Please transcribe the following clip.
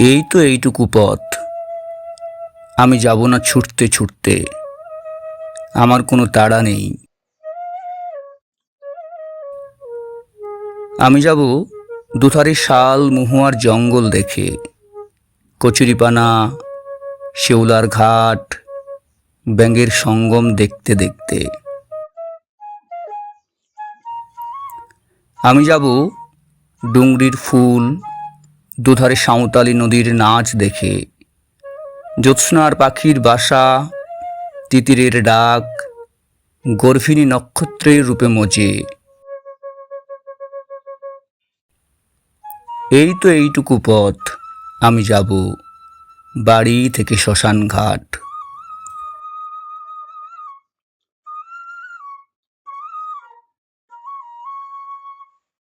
এই তো এইটুকু পথ। আমি যাব না ছুটতে ছুটতে। আমার কোনো তাড়া নেই। আমি যাব দুধারে শাল, মহুয়ার জঙ্গল দেখে। কচুরিপানা, শেওলার ঘাট, ব্যাঙের সঙ্গম দেখতে দেখতে। আমি যাব ডুংরির ফুল দুধারে সাঁওতালি নদীর নাচ দেখে। জ্যোৎস্নার পাখির বাসা, তিতিরের ডাক, গর্ভিণী নক্ষত্রের রূপে মজে। এই তো এইটুকু পথ, আমি যাব বাড়ি থেকে শ্মশান ঘাট